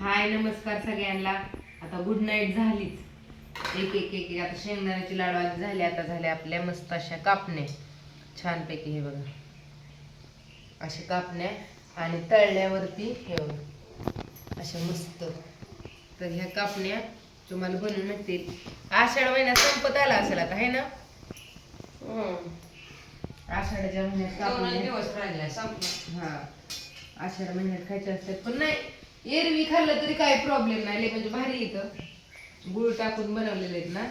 हाय नमस्कार सगळ्यांना. आता गुड नाईट झालीच. एक एक एक एक. आता शेंगदाण्याची लाडू आधी झाले आता झाल्या आपल्या मस्त अशा कापण्या. छानपैकी हे बघा. अशा कापण्या आणि तळल्यावरती हे बघा. अशा मस्त. तर ह्या कापण्या तुम्हाला बनवून मिळतील आषाढ महिन्यात संपत आला असेल आता है ना. आषाढाच्या महिन्यात कापण्या. दिवस राहिलाय संपला हा. आषाढ महिन्यात खायचे असतात पण नाही. एरवी खाल्लं तरी काही प्रॉब्लेम नाही. लय म्हणजे भारी येतं गुळ टाकून बनवलेले आहेत ना.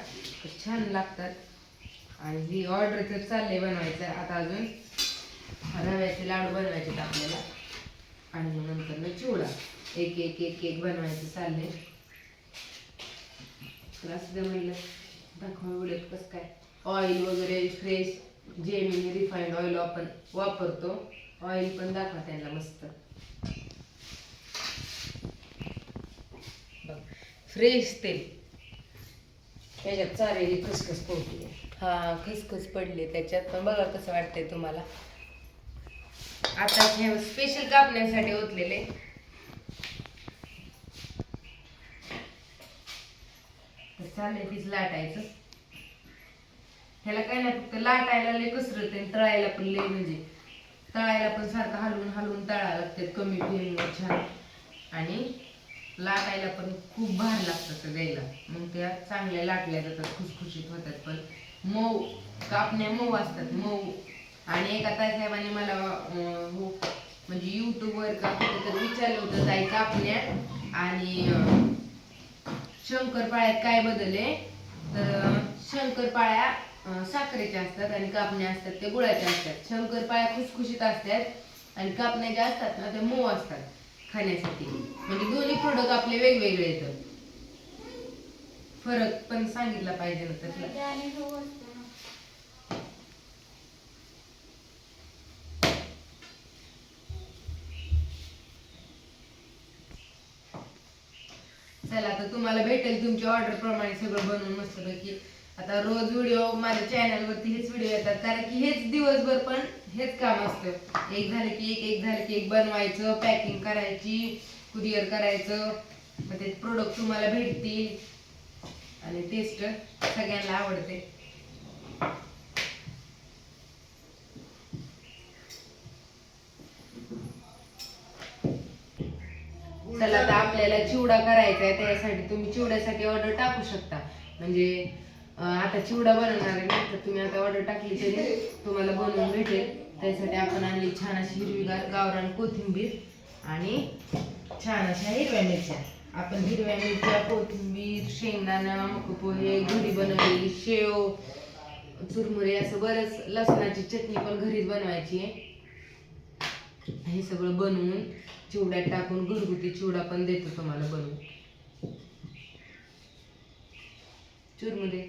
तर छान लागतात. आणि ही ऑर्डर तर चालले बनवायचं आता अजून. रव्याचे लाडू बनवायचे आहेत आपल्याला. आणि मग नंतर ना चिवडा. एक एक एक एक बनवायचं चालले तर असं ते म्हणलं दाखवा उडत कसं काय. ऑइल वगैरे फ्रेश जेमिनी रिफाईंड ऑइल आपण वापरतो. ऑइल पण दाखवा त्यांना मस्त. फ्रेश तेल त्याच्यात चालेल खसखस पोहती हा खसखस पडले त्याच्यात. पण बघा कसं वाटतंय तुम्हाला. आता हे स्पेशल कापण्यासाठी ओतलेले. चालेल तीच लाटायचं. ह्याला काय नाही फक्त लाटायला लय कसरत आहे तळायला पण लय म्हणजे तळायला पण सारखं हलवून हलवून तळायला लागतात कमी छान. लाटायला पण खूप भार लागतात त्या द्यायला. मग त्या चांगल्या लाटल्या जातात खुसखुशीत होतात. पण मऊ कापण्या मऊ असतात मऊ. आणि एका ताईसाहेबाने मला हो म्हणजे युट्यूबवर का तर विचारलं होतं ताई कापण्या आणि शंकरपाळ्यात काय बदलले तर शंकरपाळ्या साखरेच्या असतात आणि कापण्या असतात ते गुळाच्या असतात. शंकरपाळ्या खुसखुशीत असतात आणि कापण्या ज्या असतात ना त्या मऊ असतात. खाण्यासाठी. म्हणजे दोन्ही प्रोडक्ट आपले वेगवेगळे येतात. फरक पण सांगितला पाहिजे ना त्यातला. चला तर तुम्हाला भेटेल तुमच्या ऑर्डर प्रमाणे सगळं बनवून मस्तपैकी. आता रोज व्हिडिओ माझ्या चॅनल वरती हेच व्हिडिओ येतात. कारण की हेच दिवसभर पण हेच काम असतं. एक झालं की एक एक झालं की एक बनवायचं पॅकिंग करायची कुरिअर करायचं. मग ते प्रोडक्ट तुम्हाला भेटतील. आणि टेस्ट सगळ्यांना आवडते. चला आता आपल्याला चिवडा करायचा आहे त्यासाठी तुम्ही चिवड्यासाठी ऑर्डर टाकू शकता. म्हणजे आता चिवडा बनवणार आहे ना तर तुम्ही आता ऑर्डर टाकली तरी तुम्हाला बनवून भेटेल. त्यासाठी आपण आणली छान अशी हिरवीगार गावरान कोथिंबीर आणि छान अशा हिरव्या मिरच्या. आपण हिरव्या मिरच्या कोथिंबीर शेंगदाणा पोहे घरी बनवलेली शेव चुरमुरे असं बरंच लसणाची चटणी पण घरीच बनवायची आहे. हे सगळं बनवून चिवड्यात टाकून घरगुती चिवडा पण देतो तुम्हाला बनवून. चुरमुरे.